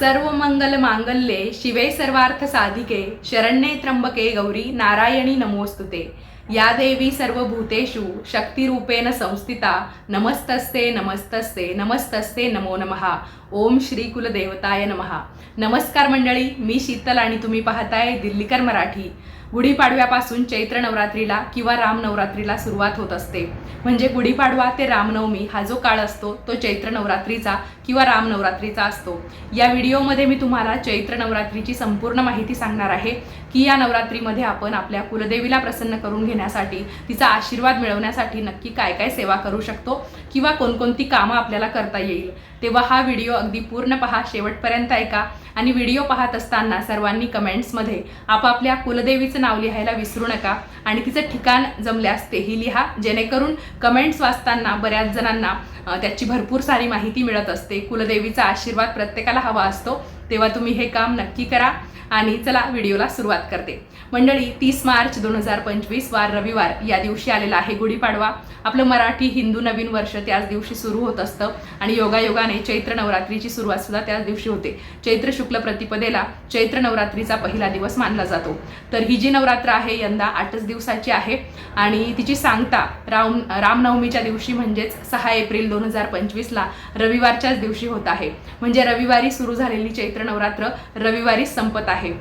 सर्व मंगल मांगल्ये शिवे सर्वार्थ साधिके शरण्ये त्र्यंबके गौरी नारायणी नमोस्तुते या देवी सर्व भूतेषु शक्तिरूपेण संस्थिता नमस्तस्ते नमस्तस्ते नमस्तस्ते नमो नमः. ओम श्री कुलदेवताय नमः. नमस्कार मंडळी मी शीतल आणि तुम्ही पाहताय दिल्लीकर मराठी. गुढीपाडव्यापासून चैत्र नवरात्रीला किंवा रामनवरात्रीला सुरुवात होत असते. म्हणजे गुढीपाडवा ते रामनवमी हा जो काळ असतो तो चैत्र नवरात्रीचा किंवा रामनवरात्रीचा असतो. या व्हिडिओमध्ये मी तुम्हाला चैत्र नवरात्रीची संपूर्ण माहिती सांगणार आहे. की या नवरात्रीमध्ये आपण आपल्या कुलदेवीला प्रसन्न करून घेण्यासाठी तिचा आशीर्वाद मिळवण्यासाठी नक्की काय काय सेवा करू शकतो किंवा कोणकोणती कामं आपल्याला करता येईल तेव्हा हा व्हिडिओ अगदी पूर्ण पहा शेवटपर्यंत ऐका आणि व्हिडिओ पाहत असताना सर्वांनी कमेंट्समध्ये आपापल्या कुलदेवीचं नाव लिहायला विसरू नका आणि तिचं ठिकाण जमल्यास तेही लिहा जेणेकरून कमेंट्स वाचताना बऱ्याच जणांना त्याची भरपूर सारी माहिती मिळत असते. कुलदेवीचा आशीर्वाद प्रत्येकाला हवा असतो. तेव्हा तुम्ही हे काम नक्की करा. आणि चला व्हिडिओला सुरुवात करते. मंडळी तीस मार्च दोन हजार पंचवीस वार रविवार. या दिवशी आलेला आहे गुढीपाडवा. आपलं मराठी हिंदू नवीन वर्ष त्याच दिवशी सुरू होत असतं आणि योगायोगाने चैत्र नवरात्रीची सुरुवात सुद्धा त्याच दिवशी होते. चैत्र शुक्ल प्रतिपदेला चैत्र नवरात्रीचा पहिला दिवस मानला जातो. तर ही जी नवरात्र आहे यंदा आठच दिवसाची आहे आणि तिची सांगता राम रामनवमीच्या दिवशी म्हणजेच सहा एप्रिल दोन हजार पंचवीसला रविवारच्याच दिवशी होत आहे. म्हणजे रविवारी सुरू झालेली चैत्र नवरात्र रविवारीच संपत आहे. आहे.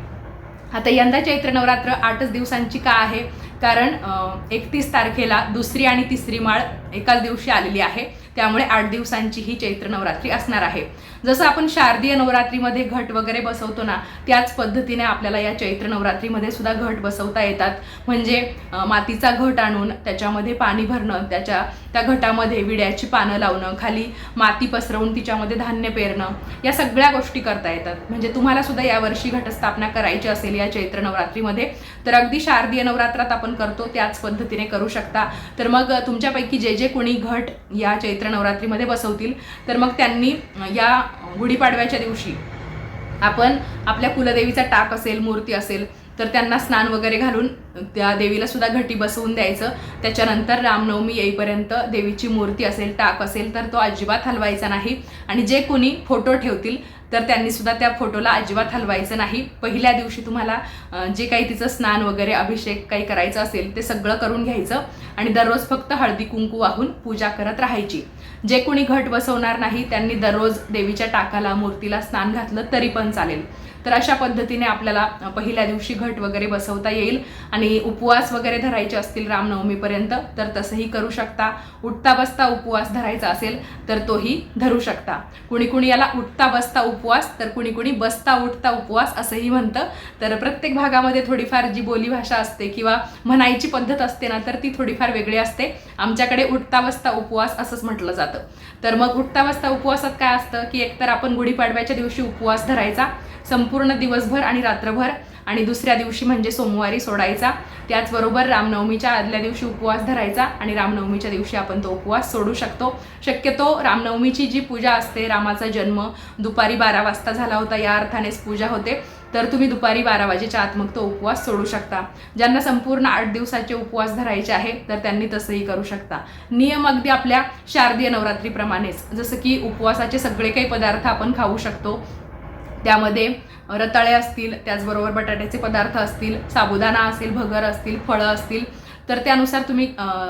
आता यंदा चैत्र नवरात्र आठच दिवसांची का आहे? कारण एकतीस तारखेला दुसरी आणि तिसरी माळ एकाच दिवशी आलेली आहे. त्यामुळे आठ दिवसांची ही चैत्र नवरात्री असणार आहे. जसं आपण शारदीय नवरात्रीमध्ये घट वगैरे बसवतो ना त्याच पद्धतीने आपल्याला या चैत्र नवरात्रीमध्ये सुद्धा घट बसवता येतात. म्हणजे मातीचा घट आणून त्याच्यामध्ये पाणी भरणं त्याच्या त्या घटामध्ये विड्याची पानं लावणं खाली माती पसरवून तिच्यामध्ये धान्य पेरणं या सगळ्या गोष्टी करता येतात. म्हणजे तुम्हाला सुद्धा यावर्षी घटस्थापना करायची असेल या चैत्र नवरात्रीमध्ये तर अगदी शारदीय नवरात्रात आपण करतो त्याच पद्धतीने करू शकता. तर मग तुमच्यापैकी जे जे कोणी घट या चैत्र नवरात्रीमध्ये बसवतील. तर मग त्यांनी या गुढीपाडव्याच्या दिवशी आपण आपल्या कुलदेवीचा टाक असेल मूर्ती असेल तर त्यांना स्नान वगैरे घालून त्या देवीला सुद्धा घटी बसवून द्यायचं. त्याच्यानंतर रामनवमी येईपर्यंत देवीची मूर्ती असेल टाक असेल तर तो अजिबात हलवायचा नाही. आणि जे कोणी फोटो ठेवतील तर त्यांनी सुद्धा त्या फोटोला अजिबात हलवायचं नाही. पहिल्या दिवशी तुम्हाला जे काही तिचं स्नान वगैरे अभिषेक काही करायचं असेल ते सगळं करून घ्यायचं. आणि दररोज फक्त हळदी कुंकू वाहून पूजा करत राहायची. जे कोणी घट बसवणार नाही त्यांनी दररोज देवीच्या टाकाला मूर्तीला स्नान घातलं तरी पण चालेल. तर अशा पद्धतीने आपल्याला पहिल्या दिवशी घट वगैरे बसवता येईल. आणि उपवास वगैरे धरायचे असतील रामनवमीपर्यंत तर तसंही करू शकता. उठता बसता उपवास धरायचा असेल तर तोही धरू शकता. कुणी कुणी याला उठता बसता उपवास तर कुणी कुणी बसता उठता उपवास असंही म्हणतं. तर प्रत्येक भागामध्ये थोडीफार जी बोलीभाषा असते किंवा म्हणायची पद्धत असते ना तर ती थोडीफार वेगळी असते. आमच्याकडे उठता बसता उपवास असंच म्हटलं जातं. तर मग उठता बसता उपवासात काय असतं की एकतर आपण गुढीपाडव्याच्या दिवशी उपवास धरायचा संपूर्ण दिवसभर आणि रात्रभर. आणि दुसऱ्या दिवशी म्हणजे सोमवारी सोडायचा. त्याचबरोबर रामनवमीच्या आदल्या दिवशी उपवास धरायचा आणि रामनवमीच्या दिवशी आपण तो उपवास सोडू शकतो. शक्यतो रामनवमीची जी पूजा असते रामाचा जन्म दुपारी बारा वाजता झाला होता या अर्थानेच पूजा होते. तर तुम्ही दुपारी बारा वाजेच्या आत मग तो उपवास सोडू शकता. ज्यांना संपूर्ण आठ दिवसाचे उपवास धरायचे आहे तर त्यांनी तसंही करू शकता. नियम अगदी आपल्या शारदीय नवरात्रीप्रमाणेच. जसं की उपवासाचे सगळे काही पदार्थ आपण खाऊ शकतो त्यामध्ये रताळे असतील त्याचबरोबर बटाट्याचे पदार्थ असतील साबुदाणा असेल भगर असतील फळं असतील तर त्यानुसार तुम्ही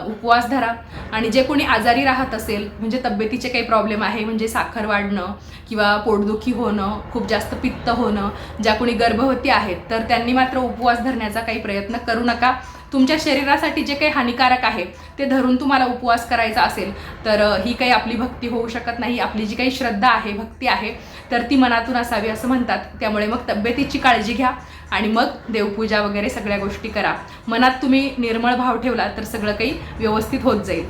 उपवास धरा. आणि जे कोणी आजारी राहत असेल म्हणजे तब्येतीचे काही प्रॉब्लेम आहे म्हणजे साखर वाढणं किंवा पोटदुखी होणं खूप जास्त पित्त होणं ज्या कोणी गर्भवती आहेत तर त्यांनी मात्र उपवास धरण्याचा काही प्रयत्न करू नका. तुमच्या शरीरासाठी जे काही हानिकारक आहे ते धरून तुम्हाला उपवास करायचा असेल तर ही काही आपली भक्ती होऊ शकत नाही. आपली जी काही श्रद्धा आहे भक्ती आहे तर ती मनातून असावी असं म्हणतात. त्यामुळे मग तब्येतीची काळजी घ्या आणि मग देवपूजा वगैरे सगळ्या गोष्टी करा. मनात तुम्ही निर्मळ भाव ठेवला तर सगळं काही व्यवस्थित होत जाईल.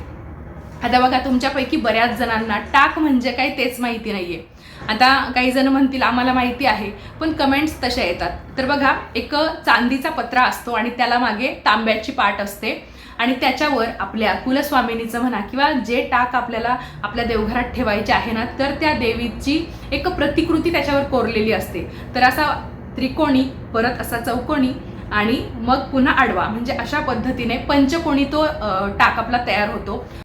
आता बघा तुमच्यापैकी बऱ्याच जणांना टाक म्हणजे काय तेच माहिती नाही आहे आता काही जण म्हणतील आम्हाला माहिती आहे. पण कमेंट्स तशा येतात. तर बघा एक चांदीचा पत्रा असतो आणि त्याला मागे तांब्याची पाट असते. आणि त्याच्यावर आपल्या कुलस्वामिनीचं म्हणा किंवा जे टाक आपल्याला आपल्या देवघरात ठेवायचे आहे ना तर त्या देवीची एक प्रतिकृती त्याच्यावर कोरलेली असते. तर असा त्रिकोणी परत असा चौकोनी आणि मग पुन्हा आडवा. म्हणजे अशा पद्धतीने पंचकोणी तो टाक आपला तयार होतो.